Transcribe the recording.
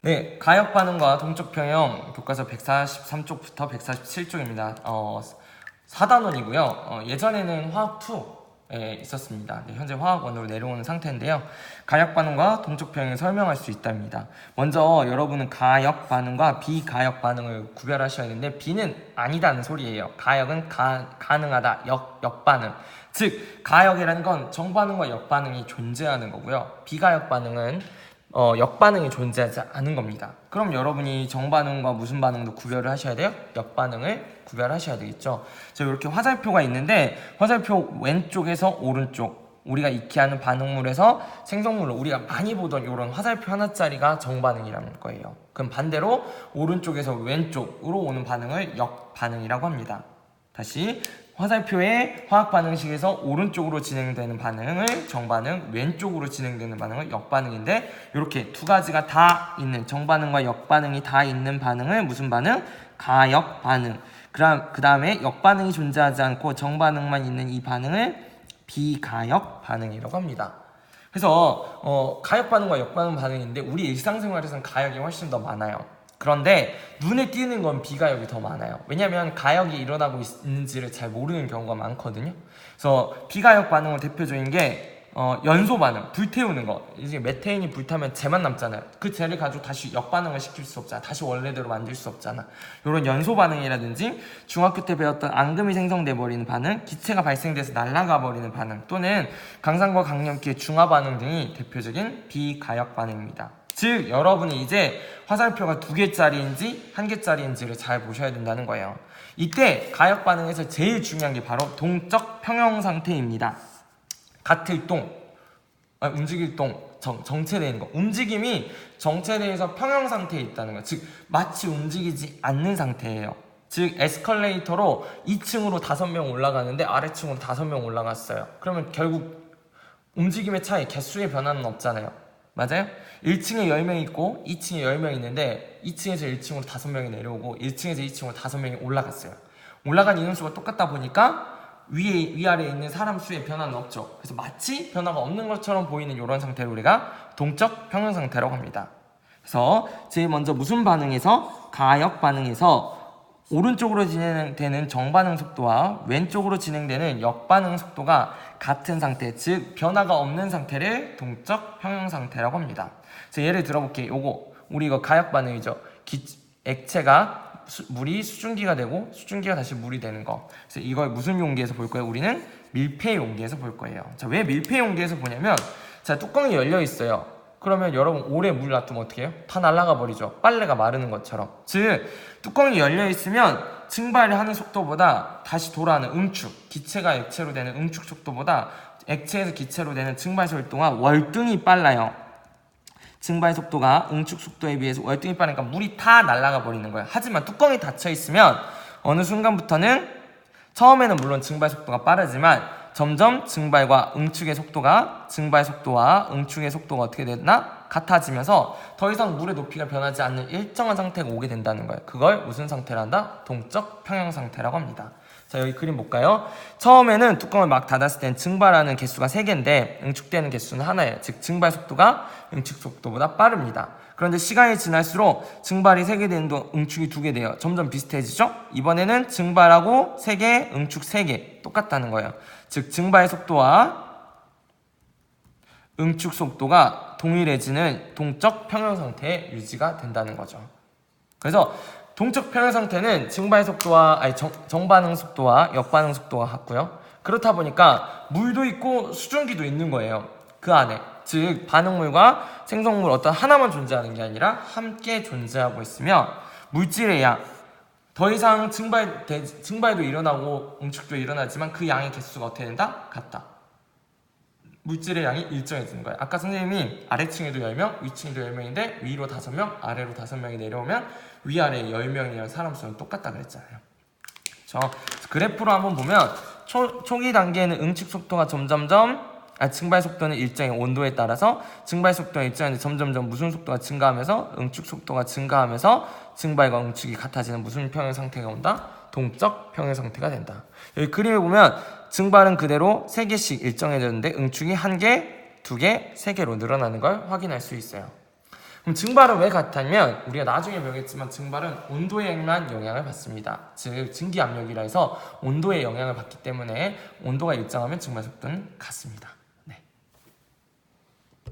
네, 가역 반응과 동적 평형 교과서 143쪽부터 147쪽입니다. 어, 4단원이고요. 어, 예전에는 화학 2에 있었습니다. 네, 현재 화학 1으로 내려오는 상태인데요. 가역 반응과 동적 평형을 설명할 수 있답니다. 먼저 여러분은 가역 반응과 비가역 반응을 구별하셔야 되는데 B는 아니다는 소리예요. 가역은 가, 가능하다, 역, 역반응. 즉 가역이라는 건 정반응과 역반응이 존재하는 거고요. 비가역 반응은 어, 역반응이 존재하지 않은 겁니다. 그럼 여러분이 정반응과 무슨 반응도 구별을 하셔야 돼요? 역반응을 구별하셔야 되겠죠. 자, 이렇게 화살표가 있는데 화살표 왼쪽에서 오른쪽 우리가 익히 하는 반응물에서 생성물로 우리가 많이 보던 이런 화살표 하나짜리가 정반응이라는 거예요. 그럼 반대로 오른쪽에서 왼쪽으로 오는 반응을 역반응이라고 합니다. 다시 화살표의 화학 반응식에서 오른쪽으로 진행되는 반응을 정반응, 왼쪽으로 진행되는 반응을 역반응인데 이렇게 두 가지가 다 있는 정반응과 역반응이 다 있는 반응을 무슨 반응? 가역 반응. 그다음 그다음에 역반응이 존재하지 않고 정반응만 있는 이 반응을 비가역 반응이라고 합니다. 그래서 어, 가역 반응과 역반응 반응인데 우리 일상생활에서는 가역이 훨씬 더 많아요. 그런데 눈에 띄는 건 비가역이 더 많아요. 왜냐하면 가역이 일어나고 있- 있는지를 잘 모르는 경우가 많거든요. 그래서 비가역 반응은 대표적인 게 어, 연소 반응, 불태우는 거. 이제 메테인이 불타면 재만 남잖아요. 그 재를 가지고 다시 역반응을 시킬 수 없잖아. 다시 원래대로 만들 수 없잖아. 이런 연소 반응이라든지 중학교 때 배웠던 앙금이 생성돼 버리는 반응, 기체가 발생돼서 날아가 버리는 반응, 또는 강산과 강염기의 중화 반응 등이 대표적인 비가역 반응입니다. 즉 여러분이 이제 화살표가 두 개짜리인지 한 개짜리인지를 잘 보셔야 된다는 거예요. 이때 가역 반응에서 제일 중요한 게 바로 동적 평형 상태입니다. 같을 동, 아, 움직일 동, 정, 정체되어 있는 거. 움직임이 정체되어서 평형 상태에 있다는 거예요. 즉 마치 움직이지 않는 상태예요. 즉 에스컬레이터로 2층으로 5명 올라가는데 아래층으로 5명 올라갔어요. 그러면 결국 움직임의 차이, 개수의 변화는 없잖아요. 맞아요? 1층에 10명 있고 2층에 10명 있는데 2층에서 1층으로 5명이 내려오고 1층에서 2층으로 5명이 올라갔어요. 올라간 인원수가 똑같다 보니까 위에 위아래에 있는 사람 수의 변화는 없죠. 그래서 마치 변화가 없는 것처럼 보이는 이런 상태를 우리가 동적 평형 상태라고 합니다. 그래서 제일 먼저 무슨 반응에서 가역 반응에서 오른쪽으로 진행되는 정반응 속도와 왼쪽으로 진행되는 역반응 속도가 같은 상태, 즉 변화가 없는 상태를 동적 평형 상태라고 합니다. 자, 예를 들어볼게요. 요거 우리 이거 가역 반응이죠. 기- 액체가 수- 물이 수증기가 되고 수증기가 다시 물이 되는 거. 그래서 이걸 무슨 용기에서 볼 거예요? 우리는 밀폐 용기에서 볼 거예요. 자, 왜 밀폐 용기에서 보냐면 자, 뚜껑이 열려 있어요. 그러면 여러분 오래 물 놔두면 어떻게 해요? 다 날아가 버리죠. 빨래가 마르는 것처럼. 즉 뚜껑이 열려 있으면 증발을 하는 속도보다 다시 돌아오는 응축, 기체가 액체로 되는 응축 속도보다 액체에서 기체로 되는 증발 속도가 월등히 빨라요. 증발 속도가 응축 속도에 비해서 월등히 빠르니까 물이 다 날아가 버리는 거예요. 하지만 뚜껑이 닫혀 있으면 어느 순간부터는 처음에는 물론 증발 속도가 빠르지만 점점 증발과 응축의 속도가 증발 속도와 응축의 속도가 어떻게 되나 같아지면서 더 이상 물의 높이가 변하지 않는 일정한 상태가 오게 된다는 거예요. 그걸 무슨 상태란다? 동적 평형 상태라고 합니다. 자 여기 그림 볼까요? 처음에는 뚜껑을 막 닫았을 땐 증발하는 개수가 3개인데 응축되는 개수는 하나예요. 즉 증발 속도가 응축 속도보다 빠릅니다. 그런데 시간이 지날수록 증발이 3개 되는 동안 응축이 2개 돼요. 점점 비슷해지죠? 이번에는 증발하고 3개, 응축 3개 똑같다는 거예요. 즉 증발 속도와 응축 속도가 동일해지는 동적 평형 상태에 유지가 된다는 거죠. 그래서 동적 평형 상태는 증발 속도와 아니 정, 정반응 속도와 역반응 속도가 같고요. 그렇다 보니까 물도 있고 수증기도 있는 거예요. 그 안에 즉 반응물과 생성물 어떤 하나만 존재하는 게 아니라 함께 존재하고 있으며 물질의 양 더 이상 증발 대- 증발도 일어나고 응축도 일어나지만 그 양의 개수가 어떻게 된다? 같다. 물질의 양이 일정해지는 거예요. 아까 선생님이 아래층에도 10명, 위층에도 10명인데 위로 5명, 아래로 5명이 내려오면 위아래 10명이랑 사람 수는 똑같다 그랬잖아요. 저 그래프로 한번 보면 초, 초기 단계에는 응축 속도가 점점점 아, 증발 속도는 일정의 온도에 따라서 증발 속도가 일정한데 점점점 무슨 속도가 증가하면서 응축 속도가 증가하면서 증발과 응축이 같아지는 무슨 평형 상태가 온다? 동적 평형 상태가 된다. 여기 그림에 보면 증발은 그대로 3개씩 일정해졌는데 응축이 1개, 2개, 3개로 늘어나는 걸 확인할 수 있어요. 그럼 증발은 왜 같다면 우리가 나중에 배우겠지만 증발은 온도에만 영향을 받습니다. 즉 증기 압력이라 해서 온도에 영향을 받기 때문에 온도가 일정하면 증발 속도는 같습니다.